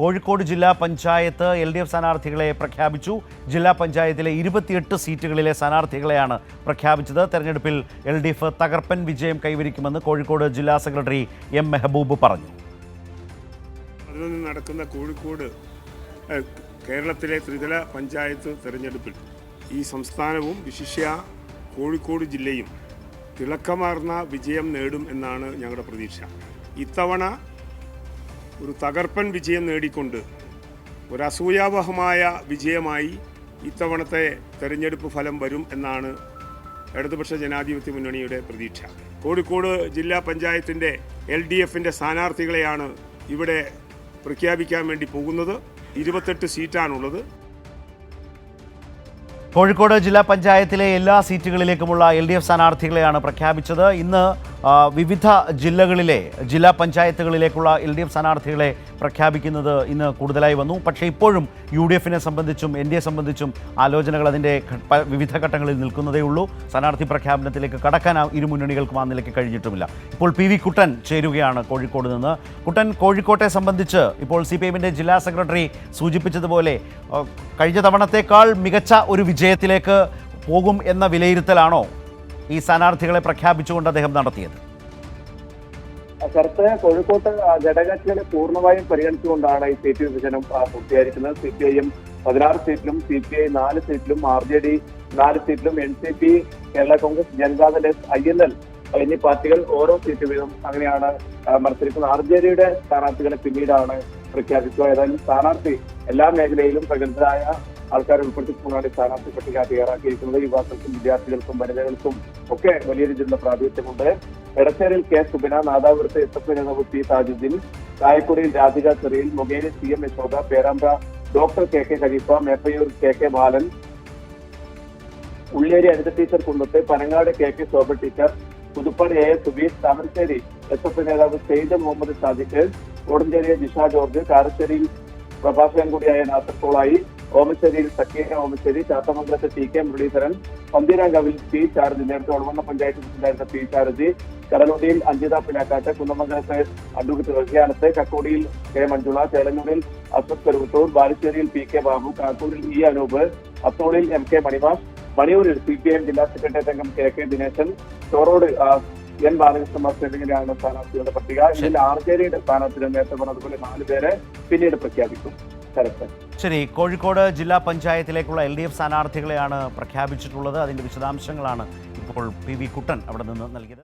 കോഴിക്കോട് ജില്ലാ panchayat L D F സ്ഥാനാർത്ഥികളെ പ്രഖ്യാപിച്ചു. ജില്ലാ പഞ്ചായത്തിലെ ഇരുപത്തിയെട്ട് സീറ്റുകളിലെ സ്ഥാനാർത്ഥികളെയാണ് പ്രഖ്യാപിച്ചത്. തെരഞ്ഞെടുപ്പിൽ എൽ ഡി എഫ് തകർപ്പൻ വിജയം കൈവരിക്കുമെന്ന് കോഴിക്കോട് ജില്ലാ സെക്രട്ടറി എം മെഹബൂബ് പറഞ്ഞു. നടക്കുന്ന കോഴിക്കോട് കേരളത്തിലെ ത്രിതല പഞ്ചായത്ത് തെരഞ്ഞെടുപ്പിൽ ഈ സംസ്ഥാനവും വിശിഷ്യ കോഴിക്കോട് ജില്ലയും തിളക്കമാർന്ന വിജയം നേടും എന്നാണ് ഞങ്ങളുടെ പ്രതീക്ഷ. ഇത്തവണ ഒരു തകർപ്പൻ വിജയം നേടിക്കൊണ്ട് ഒരു അസൂയാവഹമായ വിജയമായി ഇത്തവണത്തെ തെരഞ്ഞെടുപ്പ് ഫലം വരും എന്നാണ് ഇടതുപക്ഷ ജനാധിപത്യ മുന്നണിയുടെ പ്രതീക്ഷ. കോഴിക്കോട് ജില്ലാ പഞ്ചായത്തിന്റെ എൽ ഡി എഫിന്റെ സ്ഥാനാർത്ഥികളെയാണ് ഇവിടെ പ്രഖ്യാപിക്കാൻ വേണ്ടി പോകുന്നത്. ഇരുപത്തെട്ട് സീറ്റാണുള്ളത്. കോഴിക്കോട് ജില്ലാ പഞ്ചായത്തിലെ എല്ലാ സീറ്റുകളിലേക്കുമുള്ള എൽ ഡി എഫ് സ്ഥാനാർത്ഥികളെയാണ് പ്രഖ്യാപിച്ചത്. ഇന്ന് വിവിധ ജില്ലകളിലെ ജില്ലാ പഞ്ചായത്തുകളിലേക്കുള്ള എൽ ഡി എഫ് സ്ഥാനാർത്ഥികളെ പ്രഖ്യാപിക്കുന്നത് ഇന്ന് കൂടുതലായി വന്നു. പക്ഷേ ഇപ്പോഴും യു ഡി എഫിനെ സംബന്ധിച്ചും എൻ ഡി എ സംബന്ധിച്ചും ആലോചനകൾ അതിന്റെ വിവിധ ഘട്ടങ്ങളിൽ നിൽക്കുന്നതേ ഉള്ളൂ. സ്ഥാനാർത്ഥി പ്രഖ്യാപനത്തിലേക്ക് കടക്കാൻ ഇരു മുന്നണികൾക്കും ആ നിലയ്ക്ക് കഴിഞ്ഞിട്ടുമില്ല. ഇപ്പോൾ പി വി കുട്ടൻ ചേരുകയാണ് കോഴിക്കോട് നിന്ന്. കുട്ടൻ കോഴിക്കോട്ടെ സംബന്ധിച്ച് ഇപ്പോൾ സി പി എമ്മിന്റെ ജില്ലാ സെക്രട്ടറി സൂചിപ്പിച്ചതുപോലെ കഴിഞ്ഞ തവണത്തേക്കാൾ മികച്ച ഒരു വിജയത്തിലേക്ക് പോകും എന്ന വിലയിരുത്തലാണോ ഈ സ്ഥാനാർത്ഥികളെ പ്രഖ്യാപിച്ചുകൊണ്ട് അദ്ദേഹം നടത്തിയത്? ശരത്ത് കോഴിക്കോട്ട് ഘടകകക്ഷികളെ പൂർണമായും പരിഗണിച്ചുകൊണ്ടാണ് ഈ സീറ്റ് വിഭജനം പൂർത്തിയായിരിക്കുന്നത് സി പി ഐ എം പതിനാറ് സീറ്റിലും സി പി ഐ നാല് സീറ്റിലും ആർ ജെ ഡി നാല് സീറ്റിലും N C P Kerala Congress Janata Dal I N L എന്നീ പാർട്ടികൾ ഓരോ സീറ്റ് വീതം അങ്ങനെയാണ് മത്സരിക്കുന്നത്. ആർ ജെ ഡിയുടെ സ്ഥാനാർത്ഥികളെ പിന്നീടാണ് പ്രഖ്യാപിക്കുക ഏതായാലും സ്ഥാനാർത്ഥി എല്ലാ മേഖലയിലും പ്രഗത്ഭരായ ആൾക്കാരെ ഉൾപ്പെടുത്തിക്കൊണ്ടാണ് സ്ഥാനാർത്ഥി പട്ടിക തയ്യാറാക്കിയിരിക്കുന്നത് യുവാക്കൾക്കും വിദ്യാർത്ഥികൾക്കും വനിതകൾക്കും ഒക്കെ വലിയ രീതിയിലുള്ള പ്രാതിനിധ്യമുണ്ട്. എടച്ചേരിൽ കെ സുബിന നാദാപുരത്ത് എസ് എഫ് നേതാവ് പി താജുദ്ദീൻ കായക്കുടിയിൽ രാധിക ചെറിയിൽ Mokeri C M Yashoda Perambra doctor K K Khalifa Meppayur K K Balan Ulleri Anitha teacher Kunnath Panangad K K Shobha teacher Puthuppady A S Subeesh Thamarassery S F നേതാവ് Syed Muhammad Sadiq Kodanchery Jisha George കാരശ്ശേരിയിൽ പ്രഭാഷകൻ കൂടിയായ നാസർ പോളായി ഓമശ്ശേരിയിൽ സഖ്യ ഓമശ്ശേരി ചാത്തമംഗലത്ത് ടി കെ മുരളീധരൻ പന്തീരാങ്കാവിൽ P Charji നേരത്തെ ഒളവണ്ണ പഞ്ചായത്ത് പ്രസിഡന്റായിരുന്ന പി ചാർജി കടലുണ്ടിയിൽ അഞ്ജിത പിലാക്കാട്ട് കുന്നമംഗലത്ത് അഡ്വക്കേറ്റ് റസിയാനത്ത് കക്കോടിയിൽ കെ മഞ്ജുള ചേലന്നൂരിൽ അശ്വത് കരുവത്തൂർ ബാലുശ്ശേരിയിൽ പി കെ ബാബു കാക്കൂരിൽ ഇ അനൂപ് അത്തോളിൽ എം കെ മണിവാസ് മണിയൂരിൽ സി പി എം ജില്ലാ സെക്രട്ടറി അംഗം K K Dineshan Chorode N Balakrishna master എന്നിങ്ങനെയാണ് സ്ഥാനാർത്ഥികളുടെ പട്ടിക ഇതിൽ ആർ ജെ ഡിയുടെ സ്ഥാനാർത്ഥികൾ നേരത്തെ പറഞ്ഞതുപോലെ നാല് പേരെ പിന്നീട് പ്രഖ്യാപിക്കും. ശരത്ത് ശരി കോഴിക്കോട് ജില്ലാ പഞ്ചായത്തിലേക്കുള്ള എൽ ഡി എഫ് സ്ഥാനാർത്ഥികളെയാണ് പ്രഖ്യാപിച്ചിട്ടുള്ളത്. അതിന്റെ വിശദാംശങ്ങളാണ് ഇപ്പോൾ പി വി കുട്ടൻ അവിടെ നിന്ന് നൽകിയത്.